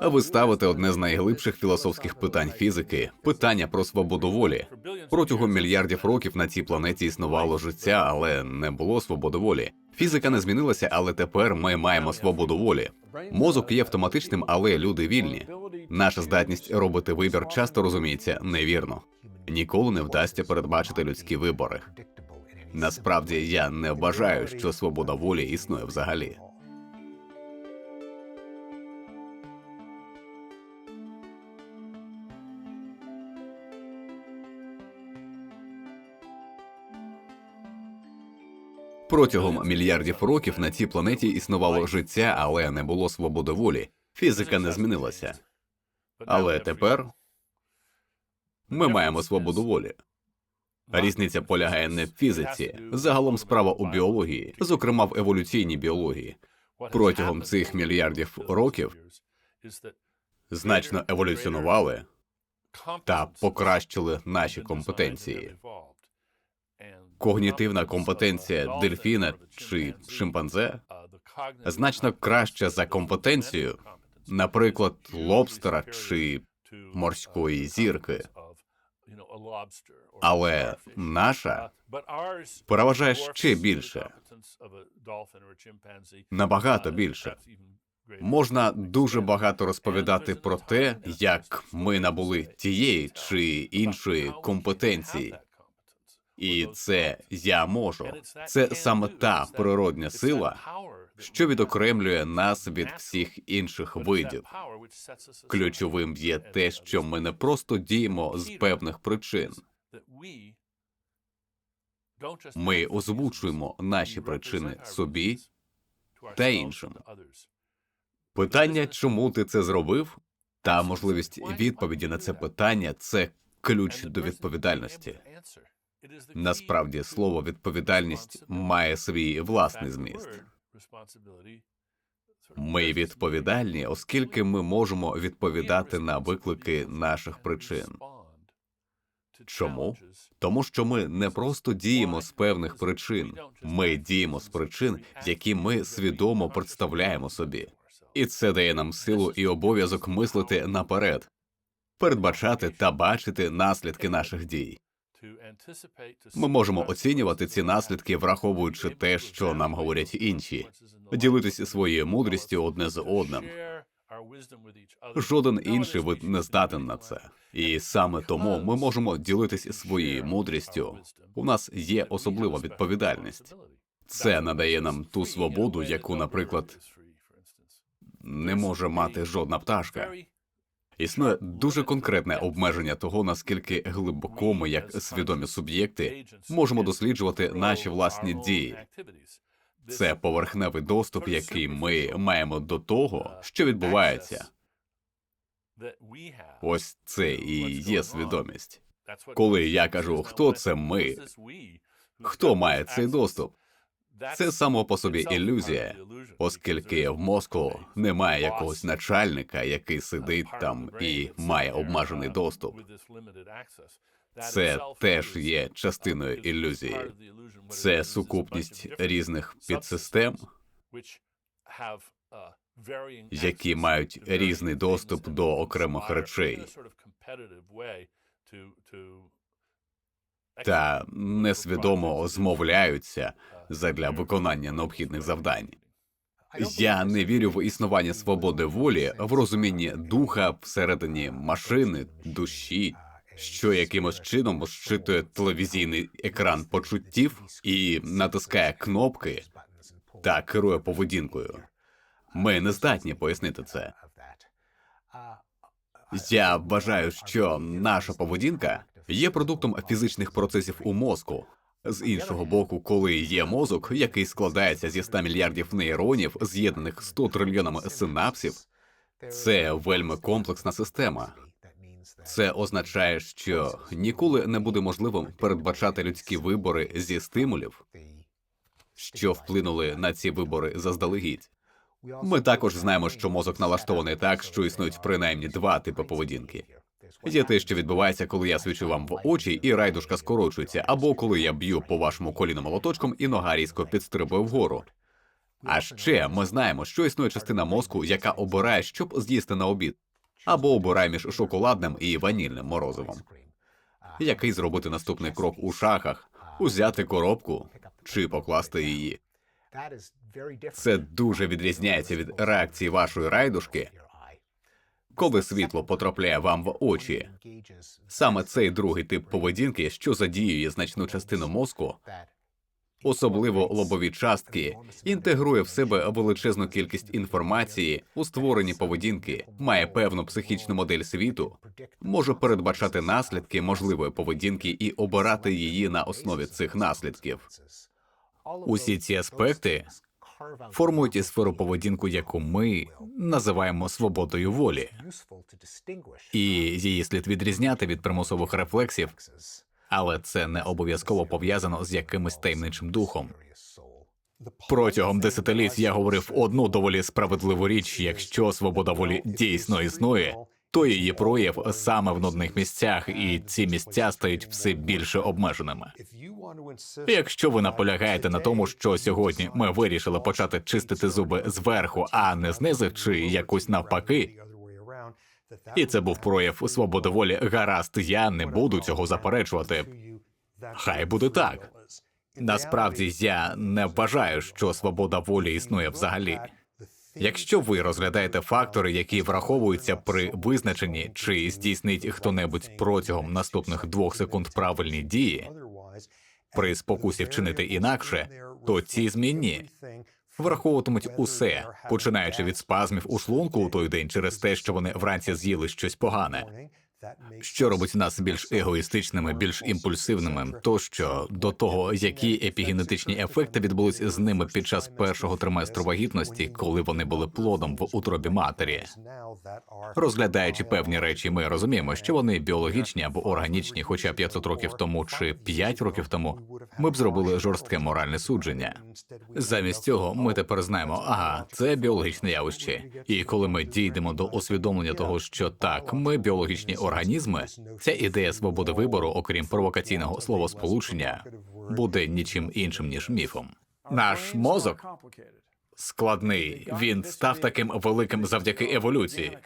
А ви ставите одне з найглибших філософських питань фізики питання про свободу волі. Протягом мільярдів років на цій планеті існувало життя, але не було свободи волі. Фізика не змінилася, але тепер ми маємо свободу волі. Мозок є автоматичним, але люди вільні. Наша здатність робити вибір часто розуміється невірно. Ніколи не вдасться передбачити людські вибори. Насправді я не вважаю, що свобода волі існує взагалі. Протягом мільярдів років на цій планеті існувало життя, але не було свободи волі. Фізика не змінилася. Але тепер ми маємо свободу волі. Різниця полягає не в фізиці, загалом справа у біології, зокрема в еволюційній біології. Протягом цих мільярдів років значно еволюціонували та покращили наші компетенції. Когнітивна компетенція дельфіна чи шимпанзе значно краща за компетенцію, наприклад, лобстера чи морської зірки. Але наша переважає ще більше, набагато більше. Можна дуже багато розповідати про те, як ми набули тієї чи іншої компетенції. І це я можу. Це саме та природня сила, що відокремлює нас від всіх інших видів. Ключовим є те, що ми не просто діємо з певних причин. Ми озвучуємо наші причини собі та іншим. Питання, чому ти це зробив, та можливість відповіді на це питання це ключ до відповідальності. Насправді, слово відповідальність має свій власний зміст. Ми відповідальні, оскільки ми можемо відповідати на виклики наших причин. Чому? Тому що ми не просто діємо з певних причин, ми діємо з причин, які ми свідомо представляємо собі, і це дає нам силу і обов'язок мислити наперед, передбачати та бачити наслідки наших дій. Ми можемо оцінювати ці наслідки, враховуючи те, що нам говорять інші, ділитися своєю мудрістю одне з одним. Жоден інший вид не здатен на це, і саме тому ми можемо ділитися своєю мудрістю. У нас є особлива відповідальність. Це надає нам ту свободу, яку, наприклад, не може мати жодна пташка. Існує дуже конкретне обмеження того, наскільки глибоко ми, як свідомі суб'єкти, можемо досліджувати наші власні дії. Це поверхневий доступ, який ми маємо до того, що відбувається. Ось це і є свідомість. Коли я кажу, хто це ми, хто має цей доступ? Це само по собі ілюзія, оскільки в мозку немає якогось начальника, який сидить там і має обмежений доступ. Це теж є частиною ілюзії. Це сукупність різних підсистем, які мають різний доступ до окремих речей та несвідомо змовляються задля виконання необхідних завдань. Я не вірю в існування свободи волі в розумінні духа всередині машини, душі, що якимось чином щитує телевізійний екран почуттів і натискає кнопки та керує поведінкою. Ми не здатні пояснити це. Я вважаю, що наша поведінка є продуктом фізичних процесів у мозку. З іншого боку, коли є мозок, який складається зі 100 мільярдів нейронів, з'єднаних 100 трильйонами синапсів, це вельми комплексна система. Це означає, що ніколи не буде можливим передбачати людські вибори зі стимулів, що вплинули на ці вибори заздалегідь. Ми також знаємо, що мозок налаштований так, що існують принаймні два типи поведінки. Є те, що відбувається, коли я свічу вам в очі, і райдушка скорочується, або коли я б'ю по вашому коліну молоточком, і нога різко підстрибує вгору. А ще ми знаємо, що існує частина мозку, яка обирає, щоб з'їсти на обід, або обирає між шоколадним і ванільним морозивом. Який зробити наступний крок у шахах, узяти коробку чи покласти її. Це дуже відрізняється від реакції вашої райдушки, коли світло потрапляє вам в очі. Саме цей другий тип поведінки, що задіює значну частину мозку, особливо лобові частки, інтегрує в себе величезну кількість інформації у створенні поведінки, має певну психічну модель світу, може передбачати наслідки можливої поведінки і обирати її на основі цих наслідків. Усі ці аспекти формують і сферу поведінку, яку ми називаємо свободою волі, і її слід відрізняти від примусових рефлексів, але це не обов'язково пов'язано з якимось таємничим духом. Протягом десятиліть я говорив одну доволі справедливу річ: якщо свобода волі дійсно існує, то її прояв саме в нудних місцях, і ці місця стають все більше обмеженими. Якщо ви наполягаєте на тому, що сьогодні ми вирішили почати чистити зуби зверху, а не знизу, чи якось навпаки, і це був прояв свободи волі, гаразд, я не буду цього заперечувати. Хай буде так. Насправді я не вважаю, що свобода волі існує взагалі. Якщо ви розглядаєте фактори, які враховуються при визначенні, чи здійснить хто-небудь протягом наступних двох секунд правильні дії, при спокусі вчинити інакше, то ці змінні враховуватимуть усе, починаючи від спазмів у шлунку у той день через те, що вони вранці з'їли щось погане, що робить нас більш егоїстичними, більш імпульсивними, тощо до того, які епігенетичні ефекти відбулись з ними під час першого триместру вагітності, коли вони були плодом в утробі матері. Розглядаючи певні речі, ми розуміємо, що вони біологічні або органічні, хоча 500 років тому чи 5 років тому ми б зробили жорстке моральне судження. Замість цього ми тепер знаємо, ага, це біологічне явище. І коли ми дійдемо до усвідомлення того, що так, ми біологічні організми, ця ідея свободи вибору, окрім провокаційного словосполучення, буде нічим іншим ніж міфом. Наш мозок складний. Він став таким великим завдяки еволюції,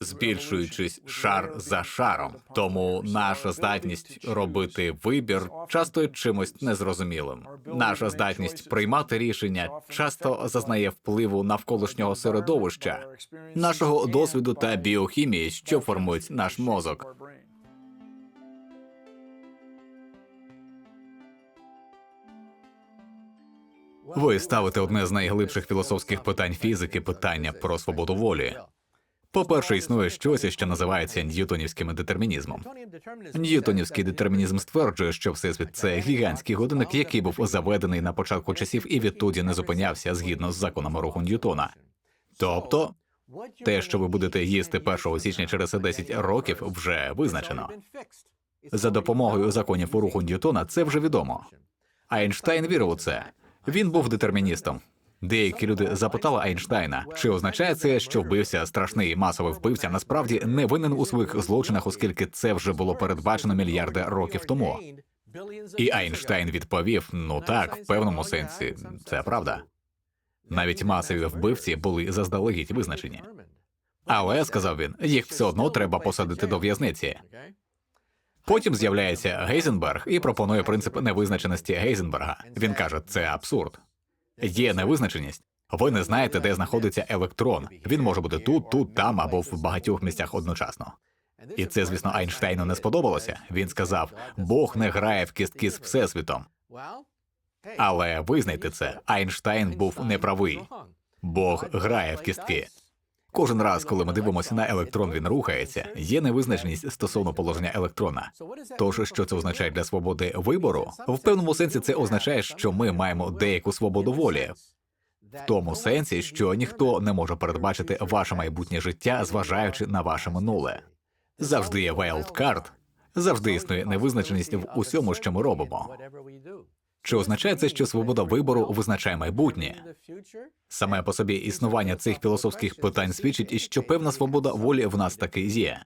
збільшуючись шар за шаром. Тому наша здатність робити вибір часто чимось незрозумілим. Наша здатність приймати рішення часто зазнає впливу навколишнього середовища, нашого досвіду та біохімії, що формують наш мозок. Ви ставите одне з найглибших філософських питань фізики питання про свободу волі. По-перше, існує щось, що називається ньютонівським детермінізмом. Ньютонівський детермінізм стверджує, що всесвіт це гігантський годинник, який був заведений на початку часів і відтоді не зупинявся згідно з законами руху Ньютона. Тобто, те, що ви будете їсти 1 січня через 10 років, вже визначено. За допомогою законів у руху Ньютона це вже відомо. Айнштайн вірив у це. Він був детерміністом. Деякі люди запитали Айнштайна, чи означає це, що вбився страшний масовий вбивця, насправді не винен у своїх злочинах, оскільки це вже було передбачено мільярди років тому. І Айнштайн відповів: ну так, в певному сенсі, це правда. Навіть масові вбивці були заздалегідь визначені. Але сказав він, їх все одно треба посадити до в'язниці. Потім з'являється Гейзенберг і пропонує принцип невизначеності Гейзенберга. Він каже, це абсурд. Є невизначеність. Ви не знаєте, де знаходиться електрон. Він може бути тут, тут, там або в багатьох місцях одночасно. І це, звісно, Айнштейну не сподобалося. Він сказав: Бог не грає в кістки з всесвітом. Але визнайте це, Айнштейн був неправий. Бог грає в кістки. Кожен раз, коли ми дивимося на електрон, він рухається. Є невизначеність стосовно положення електрона. Тож, що це означає для свободи вибору? В певному сенсі це означає, що ми маємо деяку свободу волі. В тому сенсі, що ніхто не може передбачити ваше майбутнє життя, зважаючи на ваше минуле. Завжди є вайлдкарт, завжди існує невизначеність в усьому, що ми робимо. Чи означає це, що свобода вибору визначає майбутнє? Саме по собі існування цих філософських питань свідчить, що певна свобода волі в нас таки є.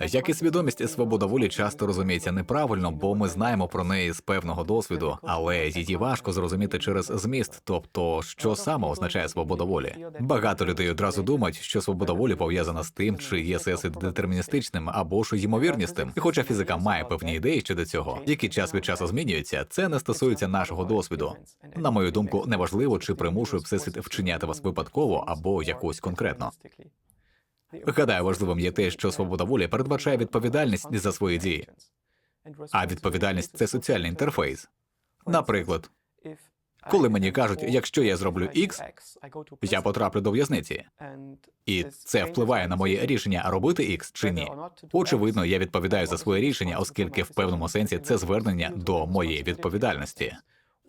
Як і свідомість, свобода волі часто розуміється неправильно, бо ми знаємо про неї з певного досвіду, але її важко зрозуміти через зміст, тобто що саме означає свобода волі. Багато людей одразу думають, що свобода волі пов'язана з тим, чи є всесвіт детерміністичним або ж ймовірністим. І хоча фізика має певні ідеї щодо цього, які час від часу змінюються, це не стосується нашого досвіду. На мою думку, неважливо, чи примушує всесвіт вчиняти вас випадково або якось конкретно. Гадаю, важливим є те, що свобода волі передбачає відповідальність за свої дії, а відповідальність це соціальний інтерфейс. Наприклад, коли мені кажуть, якщо я зроблю X, я потраплю до в'язниці, і це впливає на моє рішення робити X чи ні. Очевидно, я відповідаю за своє рішення, оскільки в певному сенсі це звернення до моєї відповідальності.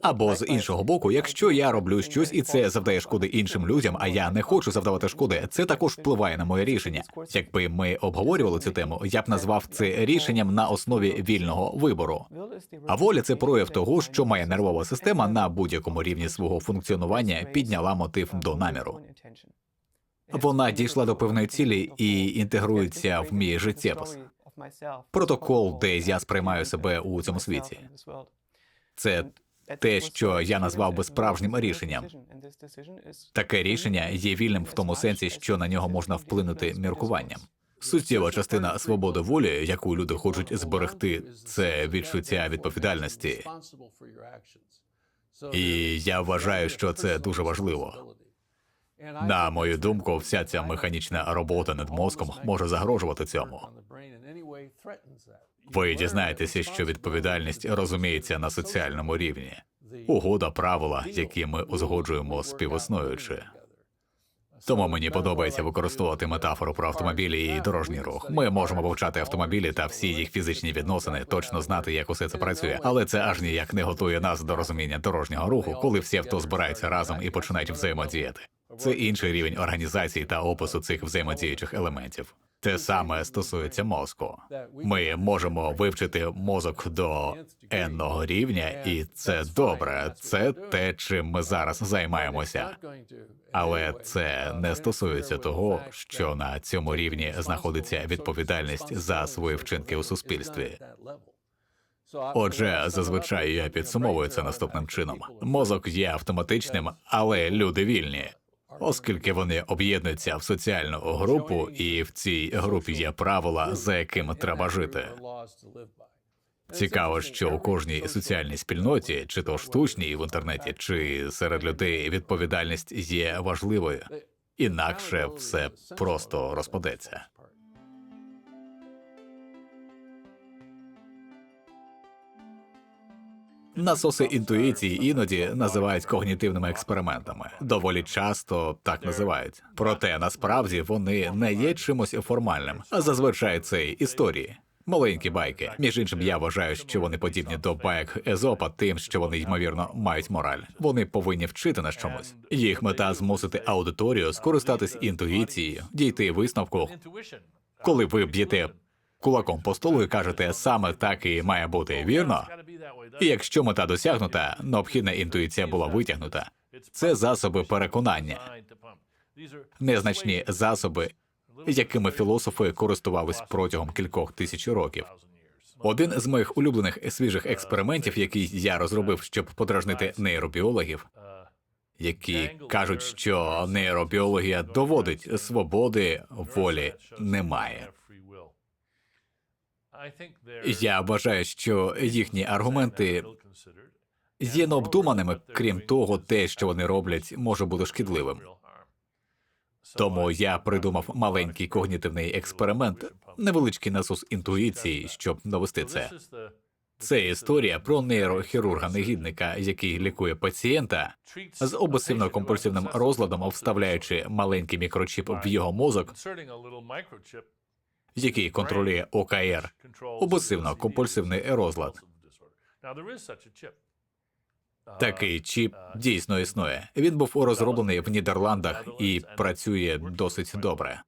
Або з іншого боку, якщо я роблю щось і це завдає шкоди іншим людям, а я не хочу завдавати шкоди, це також впливає на моє рішення. Якби ми обговорювали цю тему, я б назвав це рішенням на основі вільного вибору. А воля це прояв того, що моя нервова система на будь-якому рівні свого функціонування підняла мотив до наміру. Вона дійшла до певної цілі і інтегрується в мій життєпис. Протокол, де я сприймаю себе у цьому світі. Це те, що я назвав би справжнім рішенням. Таке рішення є вільним в тому сенсі, що на нього можна вплинути міркуванням. Суттєва частина свободи волі, яку люди хочуть зберегти, це відчуття відповідальності. І я вважаю, що це дуже важливо. На мою думку, вся ця механічна робота над мозком може загрожувати цьому. Ви дізнаєтеся, що відповідальність розуміється на соціальному рівні. Угода, правила, які ми узгоджуємо співіснуючи. Тому мені подобається використовувати метафору про автомобілі і дорожній рух. Ми можемо вивчати автомобілі та всі їх фізичні відносини, точно знати, як усе це працює, але це аж ніяк не готує нас до розуміння дорожнього руху, коли всі авто збираються разом і починають взаємодіяти. Це інший рівень організації та опису цих взаємодіючих елементів. Те саме стосується мозку. Ми можемо вивчити мозок до енного рівня, і це добре. Це те, чим ми зараз займаємося. Але це не стосується того, що на цьому рівні знаходиться відповідальність за свої вчинки у суспільстві. Отже, зазвичай я підсумовую це наступним чином: мозок є автоматичним, але люди вільні. Оскільки вони об'єднуються в соціальну групу, і в цій групі є правила, за якими треба жити. Цікаво, що у кожній соціальній спільноті, чи то штучній в інтернеті, чи серед людей відповідальність є важливою, інакше все просто розпадеться. Насоси інтуїції іноді називають когнітивними експериментами. Доволі часто так називають. Проте насправді вони не є чимось формальним, а зазвичай це історії. Маленькі байки. Між іншим, я вважаю, що вони подібні до байк Езопа, тим, що вони ймовірно мають мораль. Вони повинні вчити нас чомусь. Їх мета змусити аудиторію скористатись інтуїцією, дійти висновку, коли ви б'єте кулаком по столу і кажете, саме так і має бути вірно. І якщо мета досягнута, необхідна інтуїція була витягнута. Це засоби переконання, незначні засоби, якими філософи користувались протягом кількох тисяч років. Один з моїх улюблених свіжих експериментів, який я розробив, щоб подражнити нейробіологів, які кажуть, що нейробіологія доводить свободи волі немає. Я вважаю, що їхні аргументи є необдуманими, крім того, те, що вони роблять, може бути шкідливим. Тому я придумав маленький когнітивний експеримент, невеличкий насос інтуїції, щоб довести це. Це історія про нейрохірурга-негідника, який лікує пацієнта з обсесивно-компульсивним розладом, вставляючи маленький мікрочіп в його мозок, який контролює ОКР, обсесивно-компульсивний розлад. Такий чіп дійсно існує. Він був розроблений в Нідерландах і працює досить добре.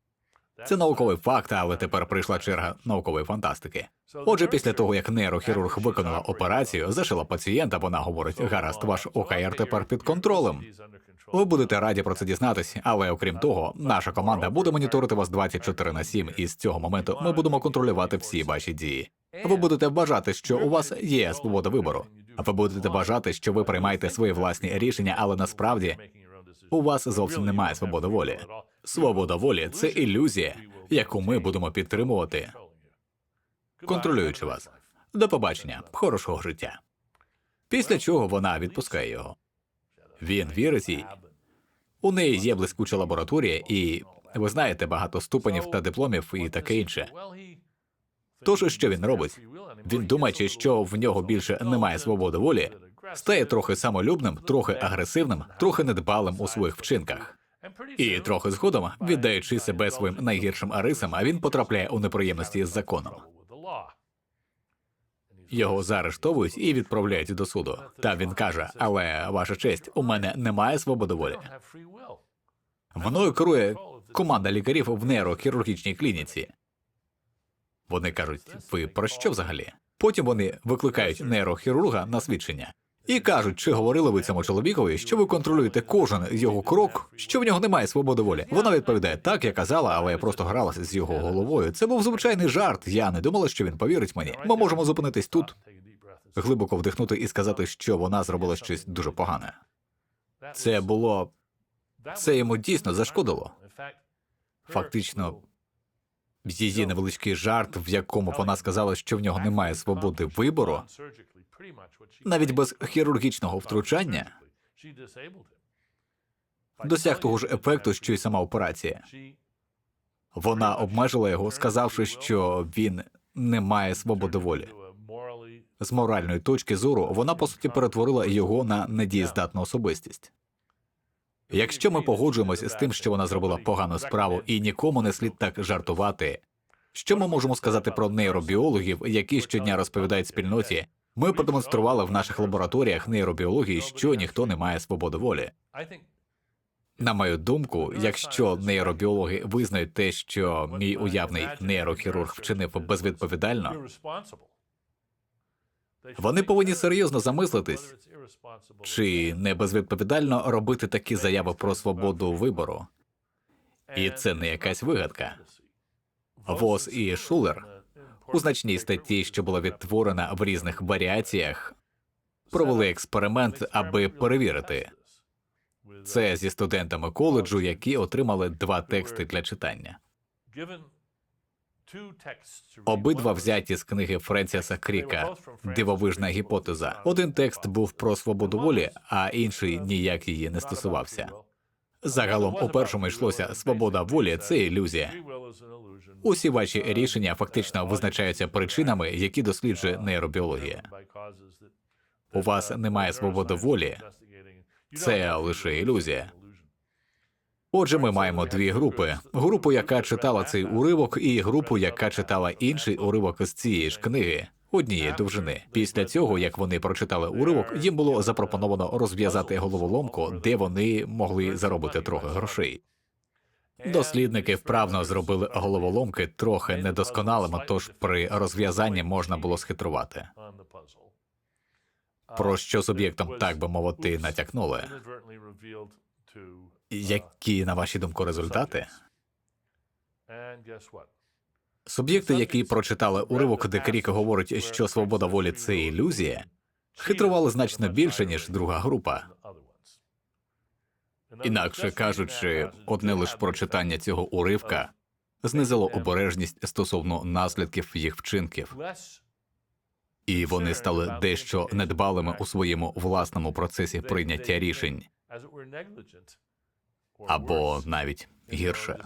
Це науковий факт, але тепер прийшла черга наукової фантастики. Отже, після того як нейрохірург виконала операцію, зашила пацієнта, вона говорить: гаразд, ваш ОКР тепер під контролем. Ви будете раді про це дізнатись, але окрім того, наша команда буде моніторити вас 24 на 7, і з цього моменту ми будемо контролювати всі ваші дії. Ви будете вважати, що у вас є свобода вибору. Ви будете вважати, що ви приймаєте свої власні рішення, але насправді у вас зовсім немає свободи волі. Свобода волі це ілюзія, яку ми будемо підтримувати, контролюючи вас. До побачення, хорошого життя. Після чого вона відпускає його. Він вірить їй. У неї є блискуча лабораторія, і ви знаєте багато ступенів та дипломів і таке інше. Тож що він робить? Він думаючи, що в нього більше немає свободи волі, стає трохи самолюбним, трохи агресивним, трохи недбалим у своїх вчинках. І трохи згодом, віддаючи себе своїм найгіршим рисам, а він потрапляє у неприємності з законом. Його заарештовують і відправляють до суду. Та він каже: але ваша честь, у мене немає свободи волі. Мною керує команда лікарів в нейрохірургічній клініці. Вони кажуть, ви про що взагалі? Потім вони викликають нейрохірурга на свідчення і кажуть, чи говорили ви цьому чоловікові, що ви контролюєте кожен його крок, що в нього немає свободи волі. Вона відповідає, так я казала, але я просто гралася з його головою. Це був звичайний жарт. Я не думала, що він повірить мені. Ми можемо зупинитись тут, глибоко вдихнути і сказати, що вона зробила щось дуже погане. Це було це йому дійсно зашкодило. Фактично, її невеличкий жарт, в якому вона сказала, що в нього немає свободи вибору, навіть без хірургічного втручання, досяг того ж ефекту, що й сама операція. Вона обмежила його, сказавши, що він не має свободи волі. З моральної точки зору вона по суті перетворила його на недієздатну особистість. Якщо ми погоджуємося з тим, що вона зробила погану справу, і нікому не слід так жартувати, що ми можемо сказати про нейробіологів, які щодня розповідають спільноті, ми продемонстрували в наших лабораторіях нейробіології, що ніхто не має свободи волі. На мою думку, якщо нейробіологи визнають те, що мій уявний нейрохірург вчинив безвідповідально, вони повинні серйозно замислитись, чи не безвідповідально робити такі заяви про свободу вибору. І це не якась вигадка. Вос і Шулер у значній статті, що була відтворена в різних варіаціях, провели експеримент, аби перевірити це зі студентами коледжу, які отримали два тексти для читання. Обидва взяті з книги Френсіса Кріка. Дивовижна гіпотеза. Один текст був про свободу волі, а інший ніяк її не стосувався. Загалом у першому йшлося свобода волі це ілюзія. Усі ваші рішення фактично визначаються причинами, які досліджує нейробіологія. У вас немає свободи волі, це лише ілюзія. Отже, ми маємо дві групи: групу, яка читала цей уривок, і групу, яка читала інший уривок з цієї ж книги. Однієї довжини. Після цього, як вони прочитали уривок, їм було запропоновано розв'язати головоломку, де вони могли заробити трохи грошей. Дослідники вправно зробили головоломки трохи недосконалими, тож при розв'язанні можна було схитрувати. Про що суб'єктам, так би мовити, натякнули. Які, на ваші думку, результати? Суб'єкти, які прочитали уривок, де Крік говорить, що свобода волі це ілюзія, хитрували значно більше, ніж друга група. Інакше кажучи, одне лише прочитання цього уривка знизило обережність стосовно наслідків їх вчинків, і вони стали дещо недбалими у своєму власному процесі прийняття рішень або навіть гірше.